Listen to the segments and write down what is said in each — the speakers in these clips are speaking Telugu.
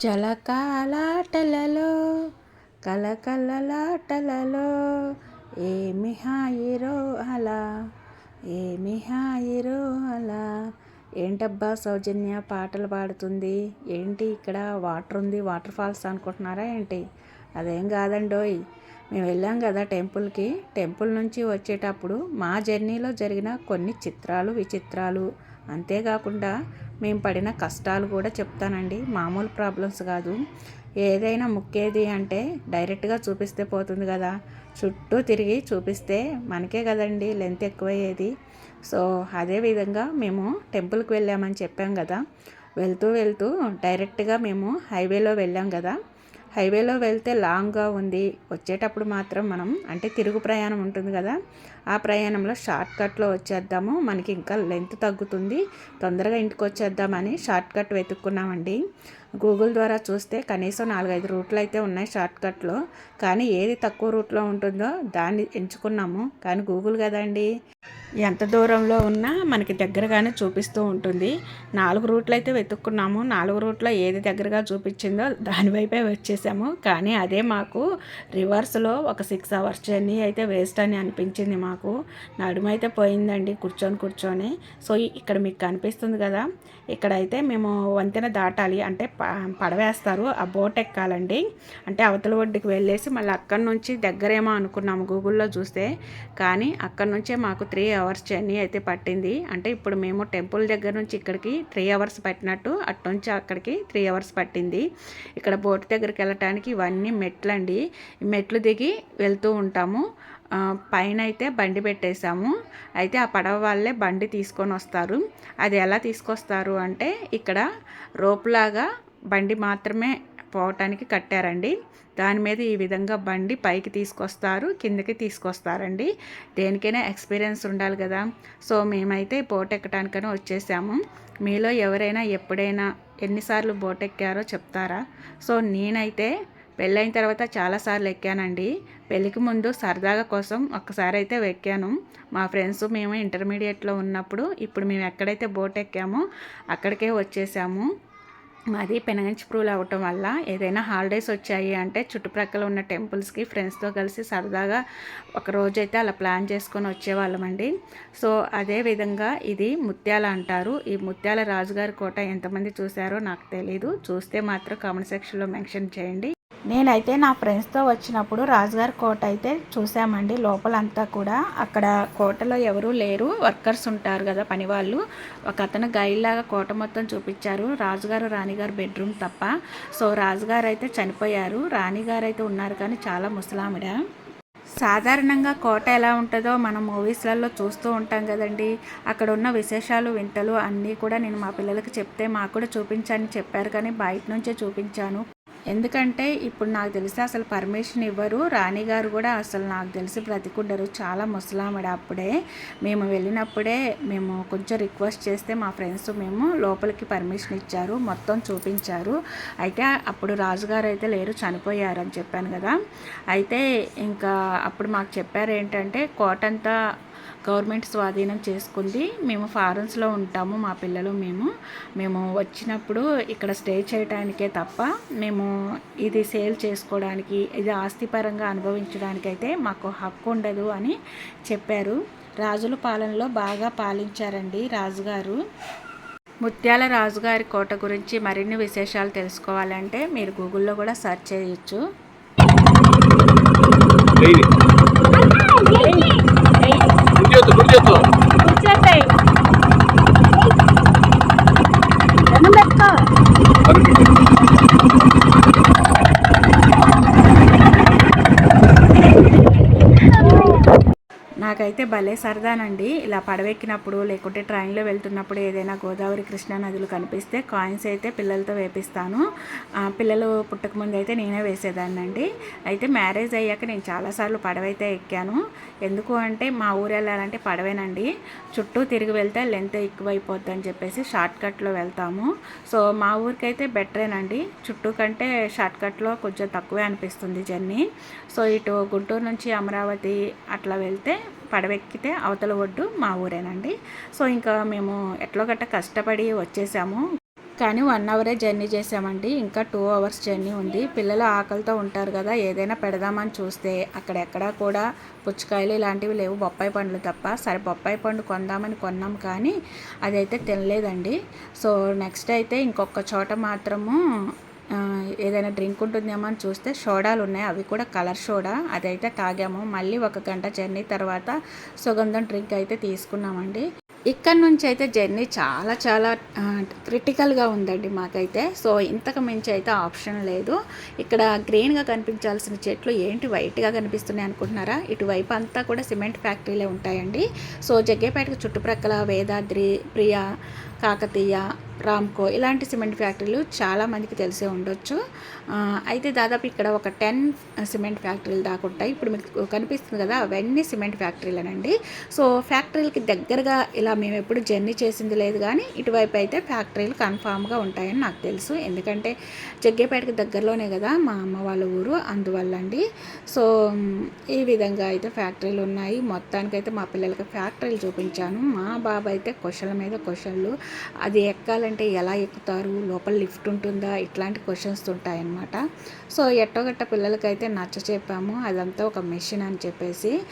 జలకాలాటలలో కలకలలాటలలో ఏమి హాయిరో అలా ఏమి హాయిరో అలా. ఏంటబ్బా సౌజన్య పాటలు పాడుతుంది? ఏంటి ఇక్కడ వాటర్ ఉంది వాటర్ ఫాల్స్ అనుకుంటున్నారా ఏంటి? అదేం కాదండోయ్. మేము వెళ్ళాం కదా టెంపుల్కి. టెంపుల్ నుంచి వచ్చేటప్పుడు మా జర్నీలో జరిగిన కొన్ని చిత్రాలు విచిత్రాలు. అంతేకాకుండా మేము పడిన కష్టాలు కూడా చెప్తానండి. మామూలు ప్రాబ్లమ్స్ కాదు. ఏదైనా ముక్కేది అంటే డైరెక్ట్గా చూపిస్తే పోతుంది కదా. చుట్టూ తిరిగి చూపిస్తే మనకే కదండి లెంత్ ఎక్కువయ్యేది. సో అదే విధంగా మేము టెంపుల్కి వెళ్ళామని చెప్పాం కదా. వెళ్తూ వెళ్తూ డైరెక్ట్గా మేము హైవేలో వెళ్ళాం కదా. హైవేలో వెళ్తే లాంగ్గా ఉంది. వచ్చేటప్పుడు మాత్రం మనం అంటే తిరుగు ప్రయాణం ఉంటుంది కదా ఆ ప్రయాణంలో షార్ట్ కట్లో వచ్చేద్దాము. మనకి ఇంకా లెంత్ తగ్గుతుంది. తొందరగా ఇంటికి వచ్చేద్దామని షార్ట్ కట్ వెతుక్కున్నామండి. గూగుల్ ద్వారా చూస్తే కనీసం నాలుగైదు రూట్లు అయితే ఉన్నాయి షార్ట్ కట్లో. కానీ ఏది తక్కువ రూట్లో ఉంటుందో దాన్ని ఎంచుకున్నాము. కానీ గూగుల్ కదండి. ఎంత దూరంలో ఉన్నా మనకి దగ్గరగానే చూపిస్తూ ఉంటుంది. నాలుగు రూట్లు అయితే వెతుక్కున్నాము. నాలుగు రూట్లో ఏది దగ్గరగా చూపించిందో దానివైపే వచ్చేసాము. కానీ అదే మాకు రివర్స్లో ఒక సిక్స్ అవర్స్ జర్నీ అయితే వేస్ట్ అని అనిపించింది మాకు. నడుమైతే పోయిందండి కూర్చొని కూర్చొని. సో ఇక్కడ మీకు కనిపిస్తుంది కదా ఇక్కడైతే మేము వంతెన దాటాలి. అంటే పడవేస్తారు ఆ బోట్ ఎక్కాలండి. అంటే అవతల ఒడ్డుకి వెళ్ళేసి మళ్ళీ అక్కడి నుంచి దగ్గరేమో అనుకున్నాము గూగుల్లో చూస్తే. కానీ అక్కడి నుంచే మాకు త్రీ అవర్స్ అవర్స్ జర్నీ అయితే పట్టింది. అంటే ఇప్పుడు మేము టెంపుల్ దగ్గర నుంచి ఇక్కడికి త్రీ అవర్స్ పట్టినట్టు అటు నుంచి అక్కడికి త్రీ అవర్స్ పట్టింది. ఇక్కడ బోట్ దగ్గరికి వెళ్ళటానికి ఇవన్నీ మెట్లండి మెట్లు దిగి వెళ్తూ ఉంటాము. పైన అయితే బండి పెట్టేశాము. అయితే ఆ పడవ వాళ్ళే బండి తీసుకొని వస్తారు. అది ఎలా తీసుకొస్తారు అంటే ఇక్కడ రోపులాగా బండి మాత్రమే పోవటానికి కట్టారండి. దాని మీద ఈ విధంగా బండి పైకి తీసుకొస్తారు కిందకి తీసుకొస్తారండి. దేనికైనా ఎక్స్పీరియన్స్ ఉండాలి కదా. సో మేమైతే బోట్ ఎక్కడానికైనా వచ్చేసాము. మీలో ఎవరైనా ఎప్పుడైనా ఎన్నిసార్లు బోట్ ఎక్కారో చెప్తారా? సో నేనైతే పెళ్ళైన తర్వాత చాలాసార్లు ఎక్కానండి. పెళ్ళికి ముందు సరదాగా కోసం ఒక్కసారి అయితే ఎక్కాను. మా ఫ్రెండ్స్ మేము ఇంటర్మీడియట్లో ఉన్నప్పుడు ఇప్పుడు మేము ఎక్కడైతే బోట్ ఎక్కామో అక్కడికే వచ్చేసాము. మాది పెనగంచిప్రూలు అవ్వటం వల్ల ఏదైనా హాలిడేస్ వచ్చాయి అంటే చుట్టుప్రక్కల ఉన్న టెంపుల్స్కి ఫ్రెండ్స్తో కలిసి సరదాగా ఒక రోజైతే అలా ప్లాన్ చేసుకొని వచ్చేవాళ్ళమండి. సో అదే విధంగా ఇది ముత్యాల అంటారు. ఈ ముత్యాల రాజుగారి కోట ఎంతమంది చూశారో నాకు తెలీదు. చూస్తే మాత్రం కామెంట్ సెక్షన్లో మెన్షన్ చేయండి. నేనైతే నా ఫ్రెండ్స్తో వచ్చినప్పుడు రాజుగారి కోట అయితే చూసామండి. లోపలంతా కూడా అక్కడ కోటలో ఎవరూ లేరు. వర్కర్స్ ఉంటారు కదా పనివాళ్ళు. ఒక అతను గైడ్ లాగా కోట మొత్తం చూపించారు. రాజుగారు రాణిగారు బెడ్రూమ్ తప్ప. సో రాజుగారు అయితే చనిపోయారు. రాణిగారు అయితే ఉన్నారు కానీ చాలా ముసలామిడ. సాధారణంగా కోట ఎలా ఉంటుందో మనం మూవీస్లలో చూస్తూ ఉంటాం కదండి. అక్కడ ఉన్న విశేషాలు వింతలు అన్నీ కూడా నేను మా పిల్లలకి చెప్తే మాకు కూడా చూపించని చెప్పారు కానీ బయట నుంచే చూపించాను. ఎందుకంటే ఇప్పుడు నాకు తెలిసి అసలు పర్మిషన్ ఇవ్వరు. రాణిగారు కూడా అసలు నాకు తెలిసి బ్రతికుండరు. చాలా ముసలామడ అప్పుడే. మేము వెళ్ళినప్పుడే మేము కొంచెం రిక్వెస్ట్ చేస్తే మా ఫ్రెండ్స్ మేము లోపలికి పర్మిషన్ ఇచ్చారు. మొత్తం చూపించారు. అయితే అప్పుడు రాజుగారు అయితే లేరు చనిపోయారు అని చెప్పాను కదా. అయితే ఇంకా అప్పుడు మాకు చెప్పారు ఏంటంటే కోటంతా గవర్నమెంట్ స్వాధీనం చేసుకుంది. మేము ఫారెన్స్లో ఉంటాము మా పిల్లలు మేము. మేము వచ్చినప్పుడు ఇక్కడ స్టే చేయడానికే తప్ప మేము ఇది సేల్ చేసుకోవడానికి ఇది ఆస్తిపరంగా అనుభవించడానికి అయితే మాకు హక్కు ఉండదు అని చెప్పారు. రాజుల పాలనలో బాగా పాలించారండి రాజుగారు. ముత్యాల రాజుగారి కోట గురించి మరిన్ని విశేషాలు తెలుసుకోవాలంటే మీరు గూగుల్లో కూడా సెర్చ్ చేయొచ్చు. A ver. qué నాకైతే భలే సరదానండి. ఇలా పడవెక్కినప్పుడు లేకుంటే ట్రైన్లో వెళ్తున్నప్పుడు ఏదైనా గోదావరి కృష్ణా నదులు కనిపిస్తే కాయిన్స్ అయితే పిల్లలతో వేపిస్తాను. పిల్లలు పుట్టకముందు అయితే నేనే వేసేదాన్ని అండి అయితే మ్యారేజ్ అయ్యాక నేను చాలాసార్లు పడవైతే ఎక్కాను. ఎందుకు అంటే మా ఊరు వెళ్ళాలంటే పడవేనండి. చుట్టూ తిరిగి వెళ్తే లెంత్ ఎక్కువైపోద్ది అని చెప్పేసి షార్ట్ కట్లో వెళ్తాము. సో మా ఊరికైతే బెటరేనండి. చుట్టూ కంటే షార్ట్ కట్లో కొంచెం తక్కువే అనిపిస్తుంది జర్నీ. సో ఇటు గుంటూరు నుంచి అమరావతి అట్లా వెళ్తే పడవెక్కితే అవతల ఒడ్డు మా ఊరేనండి. సో ఇంకా మేము ఎట్లో గట్ట కష్టపడి వచ్చేసాము. కానీ వన్ అవరే జర్నీ చేసామండి. ఇంకా టూ అవర్స్ జర్నీ ఉంది. పిల్లలు ఆకలితో ఉంటారు కదా ఏదైనా పెడదామని చూస్తే అక్కడెక్కడా కూడా పుచ్చకాయలు ఇలాంటివి లేవు. బొప్పాయి పండ్లు తప్ప. సరే బొప్పాయి పండు కొందామని కొన్నాం కానీ అదైతే తినలేదండి. సో నెక్స్ట్ అయితే ఇంకొక చోట మాత్రము ఏదైనా డ్రింక్ ఉంటుందేమో అని చూస్తే సోడాలు ఉన్నాయి. అవి కూడా కలర్ సోడా. అదైతే తాగాము. మళ్ళీ ఒక గంట జర్నీ తర్వాత సుగంధం డ్రింక్ అయితే తీసుకున్నామండి. ఇక్కడ నుంచి అయితే జర్నీ చాలా చాలా క్రిటికల్గా ఉందండి మాకైతే. సో ఇంతకు మించి అయితే ఆప్షన్ లేదు. ఇక్కడ గ్రీన్గా కనిపించాల్సిన చెట్లు ఏంటి? వైట్గా కనిపిస్తున్నాయి అనుకుంటున్నారా? ఇటువైపు అంతా కూడా సిమెంట్ ఫ్యాక్టరీలే ఉంటాయండి. సో జగ్గేపేటకు చుట్టుప్రక్కల వేదాద్రి ప్రియా కాకతీయ రామ్కో ఇలాంటి సిమెంట్ ఫ్యాక్టరీలు చాలామందికి తెలిసే ఉండొచ్చు. అయితే దాదాపు ఇక్కడ ఒక టెన్ సిమెంట్ ఫ్యాక్టరీలు దాకా ఉంటాయి. ఇప్పుడు మీకు కనిపిస్తుంది కదా అవన్నీ సిమెంట్ ఫ్యాక్టరీలేనండి. సో ఫ్యాక్టరీలకి దగ్గరగా ఇలా మేము ఎప్పుడు జర్నీ చేసింది లేదు కానీ ఇటువైపు అయితే ఫ్యాక్టరీలు కన్ఫామ్గా ఉంటాయని నాకు తెలుసు. ఎందుకంటే జగ్గేపేటకి దగ్గరలోనే కదా మా అమ్మ వాళ్ళ ఊరు అందువల్ల అండి సో ఈ విధంగా అయితే ఫ్యాక్టరీలు ఉన్నాయి మొత్తానికైతే మా పిల్లలకి ఫ్యాక్టరీలు చూపించాను. మా బాబు అయితే క్వశ్చన్ల మీద క్వశ్చన్లు అది ఎక్కాలంటే ఎలా ఎక్కుతారు? లోపల లిఫ్ట్ ఉంటుందా? ఇట్లాంటి క్వశ్చన్స్ ఉంటాయన్నమాట. సో ఎట్టోగట్ట పిల్లలకైతే నచ్చ చెప్పాము. అదంతా ఒక మెషిన్ అని చెప్పేసి.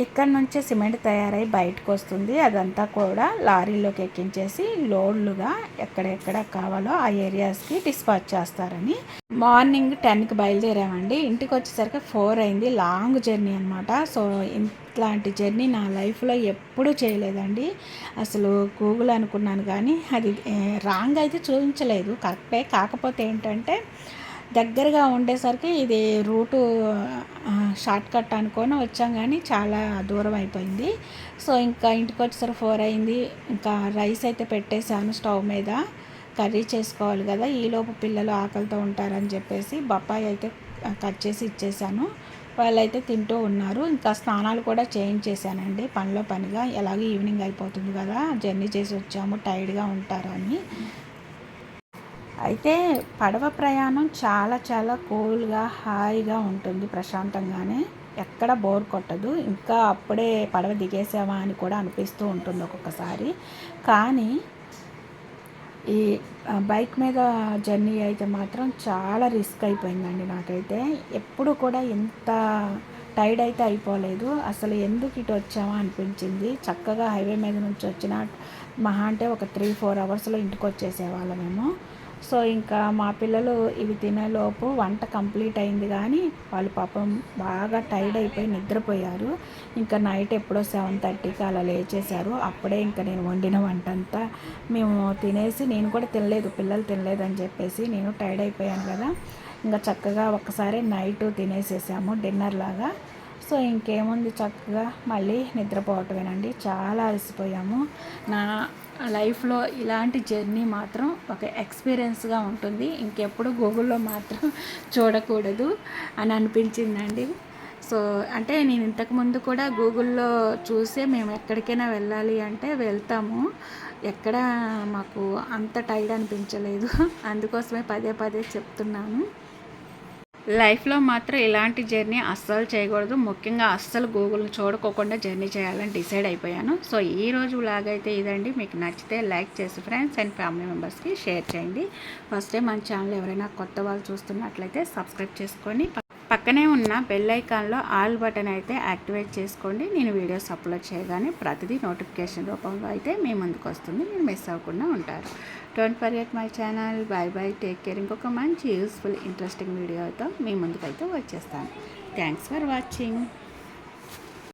ఇక్కడ నుంచే సిమెంట్ తయారై బయటకు వస్తుంది అదంతా కూడా లారీలోకి ఎక్కించేసి లోడ్లుగా ఎక్కడెక్కడ కావాలో ఆ ఏరియాస్కి డిస్పాచ్ చేస్తారని. మార్నింగ్ టెన్కి బయలుదేరామండి. ఇంటికి వచ్చేసరికి ఫోర్ అయింది. లాంగ్ జర్నీ అనమాట సో ఇట్లాంటి జర్నీ నా లైఫ్లో ఎప్పుడూ చేయలేదండి. అసలు గూగుల్ అనుకున్నాను కానీ అది రాంగ్ అయితే చూపించలేదు. కరెక్టే. కాకపోతే ఏంటంటే దగ్గరగా ఉండేసరికి ఇది రూటు షార్ట్ కట్ అనుకొని వచ్చాం కానీ చాలా దూరం అయిపోయింది. సో ఇంకా ఇంటికి వచ్చేసరికి ఫోర్ అయింది. ఇంకా రైస్ అయితే పెట్టేశాను స్టవ్ మీద. కర్రీ చేసుకోవాలి కదా ఈలోపు పిల్లలు ఆకలితో ఉంటారని చెప్పేసి బొప్పాయి అయితే కట్ చేసి ఇచ్చేసాను వాళ్ళైతే తింటూ ఉన్నారు. ఇంకా స్నానాలు కూడా చేయించేసానండి పనిలో పనిగా. ఎలాగో ఈవినింగ్ అయిపోతుంది కదా జర్నీ చేసి వచ్చాము టైర్డ్గా ఉంటారని. అయితే పడవ ప్రయాణం చాలా చాలా కూల్గా హాయిగా ఉంటుంది ప్రశాంతంగానే. ఎక్కడ బోర్ కొట్టదు. ఇంకా అప్పుడే పడవ దిగేసావా అని కూడా అనిపిస్తూ ఉంటుంది ఒక్కొక్కసారి. కానీ ఈ బైక్ మీద జర్నీ అయితే మాత్రం చాలా రిస్క్ అయిపోయిందండి నాకైతే. ఎప్పుడు కూడా ఎంత టైర్డ్ అయితే అయిపోలేదు. అసలు ఎందుకు ఇటు వచ్చామా అనిపించింది. చక్కగా హైవే మీద నుంచి వచ్చిన మహా అంటే ఒక త్రీ ఫోర్ అవర్స్లో ఇంటికి వచ్చేసేవాళ్ళమేమో. సో ఇంకా మా పిల్లలు ఇవి తినేలోపు వంట కంప్లీట్ అయింది కానీ వాళ్ళు పాపం బాగా టైర్డ్ అయిపోయి నిద్రపోయారు. ఇంకా నైట్ ఎప్పుడో సెవెన్ థర్టీకి అలా లేచేశారు. అప్పుడే ఇంకా నేను వండిన వంట అంతా మేము తినేసి నేను కూడా తినలేదు పిల్లలు తినలేదని చెప్పేసి నేను టైర్డ్ అయిపోయాను కదా. ఇంకా చక్కగా ఒకసారి నైట్ తినేసేసాము డిన్నర్ లాగా. సో ఇంకేముంది చక్కగా మళ్ళీ నిద్రపోవటమేనండి. చాలా అలసిపోయాము. నా లైఫ్లో ఇలాంటి జర్నీ మాత్రం ఒక ఎక్స్పీరియన్స్గా ఉంటుంది. ఇంకెప్పుడు గూగుల్లో మాత్రం చూడకూడదు అని అనిపించిందండి. సో అంటే నేను ఇంతకుముందు కూడా గూగుల్లో చూసే మేము ఎక్కడికైనా వెళ్ళాలి అంటే వెళ్తాము. ఎక్కడ మాకు అంత టైర్డ్ అనిపించలేదు. అందుకోసమే పదే పదే చెప్తున్నాను. లైఫ్లో మాత్రం ఇలాంటి జర్నీ అస్సలు చేయకూడదు. ముఖ్యంగా అస్సలు గూగుల్ని చూడకోకుండా జర్నీ చేయాలని డిసైడ్ అయిపోయాను. సో ఈ రోజు లాగైతే ఇదండి. మీకు నచ్చితే లైక్ చేసి ఫ్రెండ్స్ అండ్ ఫ్యామిలీ మెంబర్స్కి షేర్ చేయండి. ఫస్ట్ టైం మన ఛానల్ ఎవరైనా కొత్త వాళ్ళు చూస్తున్నట్లయితే సబ్స్క్రైబ్ చేసుకొని పక్కనే ఉన్న బెల్ ఐకాన్లో ఆల్ బటన్ అయితే యాక్టివేట్ చేసుకోండి. నేను వీడియోస్ అప్లోడ్ చేయగానే ప్రతిదీ నోటిఫికేషన్ రూపంలో అయితే మీ ముందుకు వస్తుంది. మీరు మిస్ అవ్వకుండా ఉంటారు. Don't forget my channel bye bye take care ఇంకొక మంచి యూస్ఫుల్ ఇంట్రెస్టింగ్ వీడియోతో మీ ముందుకైతే వచ్చేస్తాను. Thanks for watching